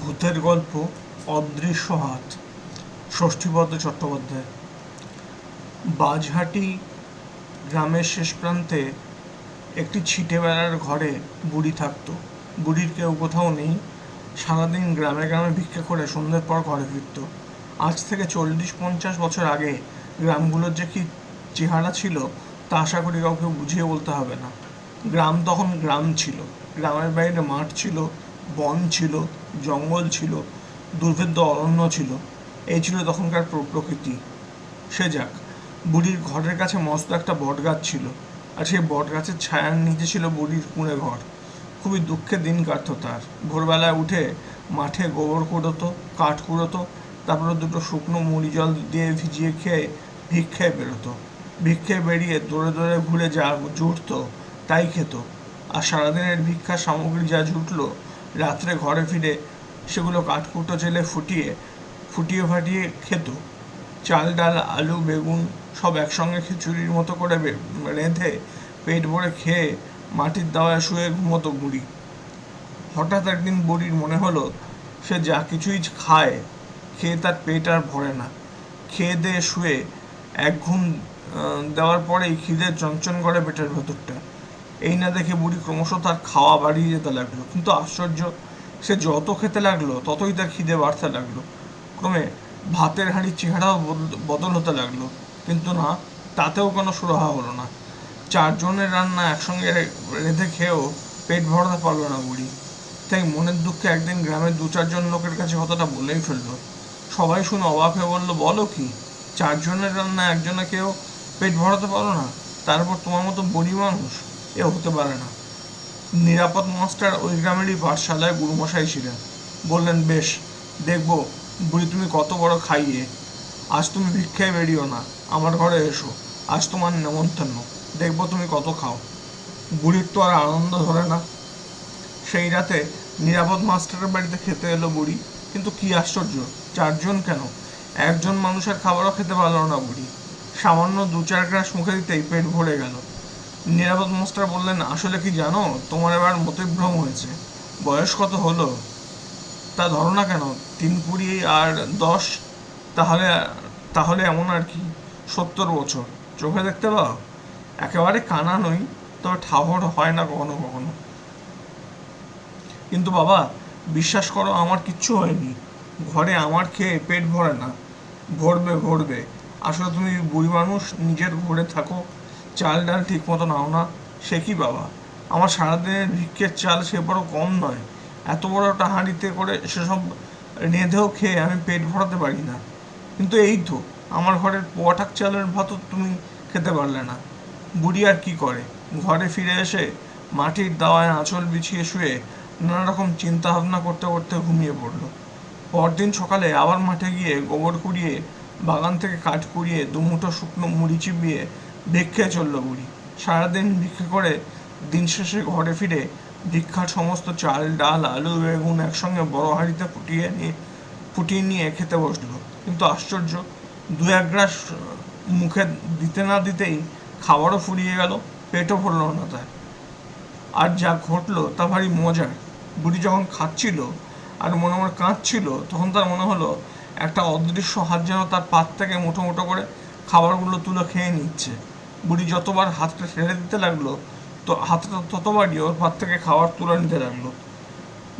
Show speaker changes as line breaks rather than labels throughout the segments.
ভূতের গল্প, অদৃশ্য হাত ষষ্ঠীপদ চট্টোপাধ্যায়। বাজহাটি গ্রামের শেষ প্রান্তে একটি ছিটে বেড়ার ঘরে বুড়ি থাকতো। বুড়ির কেউ কোথাও নেই। সারাদিন গ্রামে গ্রামে ভিক্ষা করে সন্ধ্যের পর ঘরে ফিরত। আজ থেকে চল্লিশ পঞ্চাশ বছর আগে গ্রামগুলোর যে কি চেহারা ছিল, তা আশা করি কাউকে বুঝিয়ে বলতে হবে না। গ্রাম তখন গ্রাম ছিল। গ্রামের বাইরে মাঠ ছিল। বন ছিল, জঙ্গল ছিল, দুর্ভেদ্য অরণ্য ছিল, এই ছিল তখনকার প্র- প্রকৃতি। সে যাক, বুড়ির ঘরের কাছে মস্ত একটা বট গাছ ছিল, আর সেই বট গাছের ছায়ার নিচে ছিল বুড়ির কুঁড়ে ঘর। খুবই দুঃখে দিন কাটতো তার। ভোরবেলায় উঠে মাঠে গোবর কুড়োতো, কাঠ কুড়োতো, তারপরে দুটো শুকনো মুড়ি জল দিয়ে ভিজিয়ে খেয়ে ভিক্ষায় বেরোতো। ভিক্ষায় বেরিয়ে দৌড়ে দৌড়ে ঘুরে যা জুটতো, তাই খেত। আর সারাদিনের ভিক্ষার সামগ্রী যা জুটলো রাত্রে ঘরে ফিরে সেগুলো কাঠকুটো জেলে ফুটিয়ে ফুটিয়ে ফাটিয়ে খেত। চাল, ডাল, আলু, বেগুন সব একসঙ্গে খিচুড়ির মতো করে রেঁধে পেট ভরে খেয়ে মাটির দাওয়ায় শুয়ে ঘুমোতো বুড়ি। হঠাৎ একদিন বুড়ির মনে হলো, সে যা কিছুই খায়, খেয়ে তার পেট আর ভরে না। খেয়ে দিয়ে শুয়ে এক ঘুম দেওয়ার পরেই খিদে চঞ্চন করে পেটের ভেতরটা। এই না দেখে বুড়ি ক্রমশ তার খাওয়া বাড়িয়ে যেতে লাগল। কিন্তু আশ্চর্য, সে যত খেতে লাগল, ততই তার খিদে বাড়তে লাগল। ক্রমে ভাতের হাঁড়ির চেহারাও বদল- হতে লাগল। কিন্তু না, তাতেও কোনো সুরাহা হলো না। চারজনের রান্না একসঙ্গে রেঁধে খেয়েও পেট ভরাতে পারল না বুড়ি। তাই মনের দুঃখে একদিন গ্রামের দু চারজন লোকের কাছে কথাটা বলেই ফেলল। সবাই শুনে অবাক হয়ে বলল, বলো কি? চারজনের রান্না একজনে কেউ পেট ভরাতে পারো না? তারপর তোমার মতো বুড়ি মানুষ? এ হতে পারে না। নিরাপদ মাস্টার ওই গ্রামেরই পাঠশালায় গুরুমশাই ছিলেন। বললেন, বেশ, দেখব, বুড়ি তুমি কত বড় খাইয়ে। আজ তুমি ভিক্ষায় বেরিও না, আমার ঘরে এসো। আজ তোমার নেমন্তন্ন, দেখব তুমি কত খাও। বুড়ির তো আর আনন্দ ধরে না। সেই রাতে নিরাপদ মাস্টারের বাড়িতে খেতে এলো বুড়ি, কিন্তু কি আশ্চর্য, চারজন কেন? একজন মানুষের খাবারও খেতে পারল না বুড়ি। সামান্য দু চার গ্রাস মুখে দিতেই পেট ভরে গেল। নিরাপদ মাস্টার বললেন, আসলে কি জানো? তোমার এবার মতিভ্রম হয়েছে। বয়স কত হলো? তা ধরো না কেন, তিন কুড়ি আর দশ, তাহলে তাহলে এমন আর কি, সত্তর বছর। চোখে দেখতে পাও? একেবারে কানা নই, তবে ঠাহর হয় না কখনো কখনো। কিন্তু বাবা, বিশ্বাস করো, আমার কিচ্ছু হয়নি। ঘরে আমার খেয়ে পেট ভরে না। ভরবে ভরবে আসলে তুমি বুড়ি মানুষ, নিজের ঘরে থাকো চাল ডাল ঠিক মতো নাও না, সে কি বাবা? আমার সারাদিনের ভিক্ষের চাল সে বড় কম নয়। এত বড় একটা হাঁড়িতে করে সেসব রেঁধেও খেয়ে আমি পেট ভরাতে পারি না। কিন্তু এই তো, আমার ঘরের পোয়াটাক চালের ভাতও তুমি খেতে পারলে না। বুড়ি আর কি করে? ঘরে ফিরে এসে মাটির দাওয়ায় আঁচল বিছিয়ে শুয়ে নানা রকম চিন্তা ভাবনা করতে করতে ঘুমিয়ে পড়ল। পরদিন সকালে আবার মাঠে গিয়ে গোবর কুড়িয়ে বাগান থেকে কাঠ কুড়িয়ে দুমুঠো শুকনো মুড়ি চিবিয়ে ভিক্ষে চলল বুড়ি। সারাদিন ভিক্ষে করে দিন শেষে ঘরে ফিরে ভিক্ষার সমস্ত চাল, ডাল, আলু, বেগুন একসঙ্গে বড় হাঁড়িতে ফুটিয়ে নিয়ে ফুটিয়ে নিয়ে খেতে বসল। কিন্তু আশ্চর্য, দু এক গ্রাস মুখে দিতে না দিতেই খাবারও ফুরিয়ে গেল, পেটও ভরল না তার। আর যা ঘটলো তা ভারী মজার। বুড়ি যখন খাচ্ছিল আর মনে মনে কাঁদছিল, তখন তার মনে হলো, একটা অদৃশ্য হাত যেন তার পাত থেকে মুঠো মুঠো করে খাবারগুলো তুলে খেয়ে নিচ্ছে। বুড়ি যতবার হাতটা ছেড়ে দিতে লাগল, তো হাতটা ততবারই ওর পাত থেকে খাবার তুলে নিতে লাগল।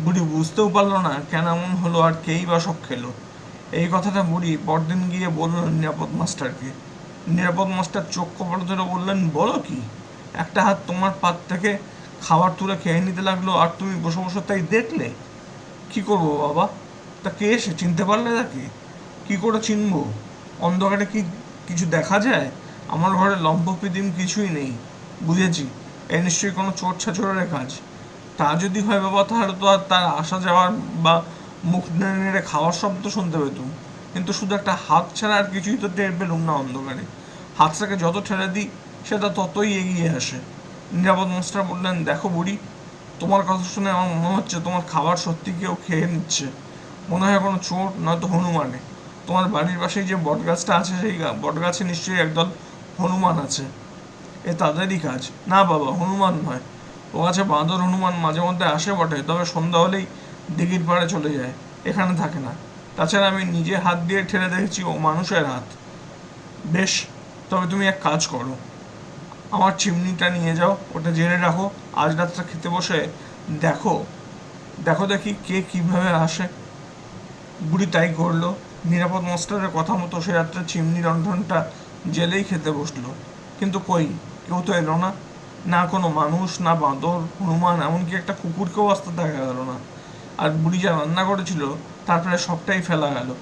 বুড়ি বুঝতেও পারল না কেন এমন হলো আর কেই বা সব খেলো। এই কথাটা বুড়ি পরদিন গিয়ে বলল নিরাপদ মাস্টারকে। নিরাপদ মাস্টার চোখ কপাল ধরে বললেন, বলো কি? একটা হাত তোমার পাত থেকে খাবার তুলে খেয়ে নিতে লাগল আর তুমি বসে বসে তাই দেখলে? কি করব বাবা? তা কে এসে চিনতে পারলে তাকে? কি করে চিনবো? অন্ধকারে কি কিছু দেখা যায়? আমার ঘরে লম্ফপিদিম কিছুই নেই, বুঝেছি। এ নিশ্চয়ই কোনো চোর ছাচোরের কাজ। তা যদি হয় বাবা, তাহলে তো আর তার আসা যাওয়ার বা মুখ নেড়ে নেড়ে খাওয়ার শব্দ শুনতে পেতুম কিন্তু শুধু একটা হাত ছাড়া আর কিছুই তো টের পেলুম না অন্ধকারে। হাতটাকে যত ঠেলে দিই, সেটা ততই এগিয়ে আসে। নিরাপদ মাস্টার বললেন, দেখো বুড়ি, তোমার কথা শুনে আমার মনে হচ্ছে তোমার খাবার সত্যি কেউ খেয়ে নিচ্ছে। মনে হয় কোনো চোর, নয়তো হনুমানে। তোমার বাড়ির পাশেই যে বটগাছটা আছে, সেই বটগাছে নিশ্চয়ই একদল হনুমান আছে। এ তাদেরই কাজ। না বাবা, হনুমান নয়। ও আছে বাঁদর, হনুমান মাঝে মধ্যে আসে বটে, তবে সন্ধ্যা হলেই দিঘির পাড়ে চলে যায়, এখানে থাকে না। তাছাড়া আমি নিজে হাত দিয়ে ঠেলে দেখেছি, ও মানুষের হাত। বেশ, তবে তুমি এক কাজ করো। আমার চিমনিটা নিয়ে যাও, ওটা জেনে রাখো, আজ রাতটা খেতে বসে দেখো। দেখো দেখি কে কীভাবে আসে। বুড়ি তাই করল। নিরাপদ মাস্টারের কথা মতো সে রাত্রে চিমনি রন্ধনটা জেলেই খেতে বসল। কিন্তু কই? কেউ তো এলো না। না কোনো মানুষ, না বাঁদর, হনুমান, এমনকি একটা কুকুরকেও আসতে দেখা গেল না। আর বুড়ি যা রান্না করেছিল তারপরে সবটাই ফেলা গেল।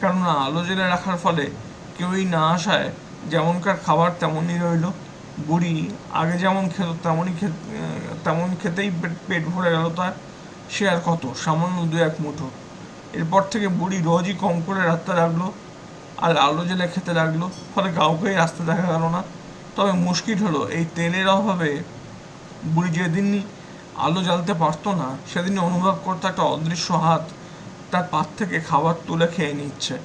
কেননা আলো জেলে রাখার ফলে কেউই না আসায় যেমনকার খাবার তেমনই রইল। বুড়ি আগে যেমন খেত, তেমনই তেমন খেতেই পেট ভরে গেল তার। সে আর কত? সামান্য দু এক মুঠো। এরপর থেকে বুড়ি রোজই কম করে রাখতে লাগল আর আলো জেলে খেতে লাগল, ফলে কাউকেই আসতে দেখা গেল না। তবে মুশকিল হলো, এই তেলের অভাবে বুড়ি যেদিনই আলো জ্বালতে পারতো না, সেদিনই অনুভব করতো একটা অদৃশ্য হাত তার পাত থেকে খাবার তুলে খেয়ে নিচ্ছে।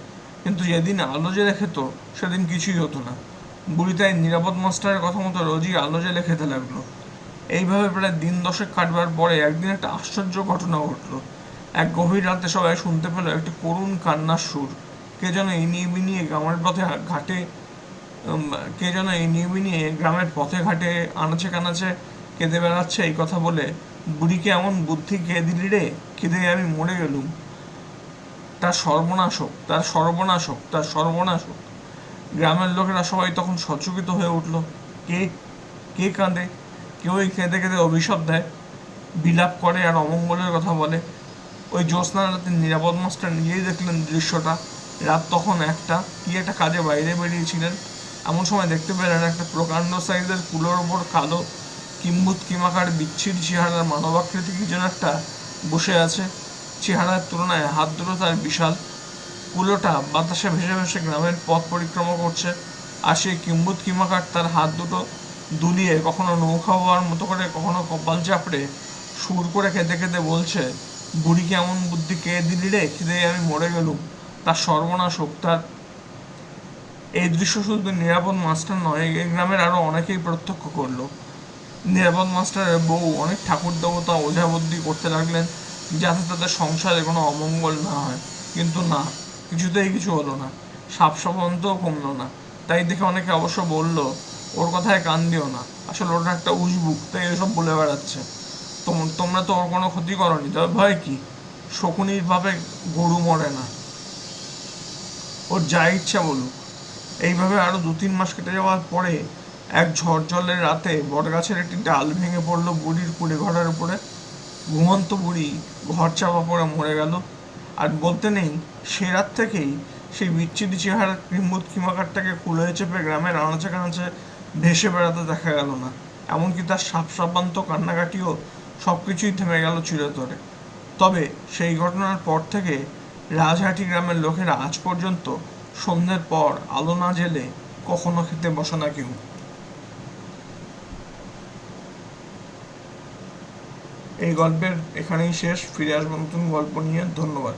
কিন্তু যেদিন আলো জেলে খেত, সেদিন কিছুই হতো না। বুড়ি তাই নিরাপদ মাস্টারের কথা মতো রোজই আলো জেলে খেতে লাগল। এইভাবে প্রায় দিন দশেক কাটবার পরে একদিন একটা আশ্চর্য ঘটনা ঘটলো। এক গভীর রাতে সবাই শুনতে পেল একটি করুণ কান্নার সুর। কে যেন ইনিয়ে বিনিয়ে গ্রামের পথে ঘাটে কে যেন ইনিয়ে বিনিয়ে গ্রামের পথে ঘাটে আনাচে কানাচে কেঁদে বেড়াচ্ছে এই কথা বলে, বুড়িকে এমন বুদ্ধি কে দিলি রে? কেঁদে আমি মরে গেলুম। তার সর্বনাশ হোক, তার সর্বনাশ হোক, তার সর্বনাশ হোক। গ্রামের লোকেরা সবাই তখন সচকিত হয়ে উঠল। কে কে কাঁদে? কেউ কেউই কেঁদে কেঁদে অভিশাপ দেয়। বিলাপ করে আর অমঙ্গলের কথা বলে। ওই জ্যোৎস্না রাতে নিরাপদ মাস্টার নিজেই দেখলেন দৃশ্যটা। রাত তখন একটা, কি একটা কাজে বাইরে বেরিয়েছিলেন? এমন সময় দেখতে পেলেন একটা প্রকাণ্ড সাইজের কুলোর ওপর কালো কিম্বুত কিমাকার বিচ্ছিরি চেহারার মানবাকৃতি কি যেন একটা বসে আছে। চেহারার তুলনায় হাত দুটো তার বিশাল। কুলোটা বাতাসে ভেসে ভেসে গ্রামের পথ পরিক্রমা করছে আর সেই কিম্বুত কিমাকার তার হাত দুটো দুলিয়ে কখনো নৌকা হওয়ার মতো করে, কখনো কপাল চাপড়ে সুর করে খেতে খেতে বলছে বুড়িকে এমন বুদ্ধি, কে দিলি রে? খিদে আমি মরে গেলুম। তার সর্বনাশ হোক, তার এই দৃশ্য শুধু নিরাপদ মাস্টার নয়, এই গ্রামের আরও অনেকেই প্রত্যক্ষ করল। নিরাপদ মাস্টারের বউ অনেক ঠাকুর দেবতা ওঝাবদ্দি করতে লাগলেন, যাতে তাদের সংসারে কোনো অমঙ্গল না হয়। কিন্তু না, কিছুতেই কিছু হলো না। সাপ সাপন্তও কমলো না। তাই দেখে অনেকে অবশ্য বলল, ওর কথায় কান দিও না। আসলে ওটা একটা উজবুক তাই এসব বলে বেড়াচ্ছে। তোম- তোমরা তো ওর কোনো ক্ষতি করনি তবে ভয় কি? শকুনির ভাবে গরু মরে না। ওর যা ইচ্ছা বলুক। এইভাবে আরও দু তিন মাস কেটে যাওয়ার পরে এক ঝড় জলের রাতে বটগাছের একটি ডাল ভেঙে পড়ল বুড়ির কুড়ে ঘরের উপরে। ঘুমন্ত বুড়ি ঘর চাপা পড়ে মরে গেল। আর বলতে নেই, সে রাত থেকেই সেই বিচ্ছিরি চেহারা কিম্বুত কিমাকারটাকে কুলে চেপে গ্রামের আনাচে কানাচে ভেসে বেড়াতে দেখা গেল না। এমনকি তার সাপ সাপান্ত কান্নাকাটিও সব কিছুই থেমে গেল চিরতরে। তবে সেই ঘটনার পর থেকে রাজহাটি গ্রামের লোকেরা আজ পর্যন্ত সন্ধ্যের পর আলো না জেলে কখনো খেতে বসে না কেউ। এই গল্পের এখানেই শেষ, ফিরে আসব নতুন গল্প নিয়ে। ধন্যবাদ।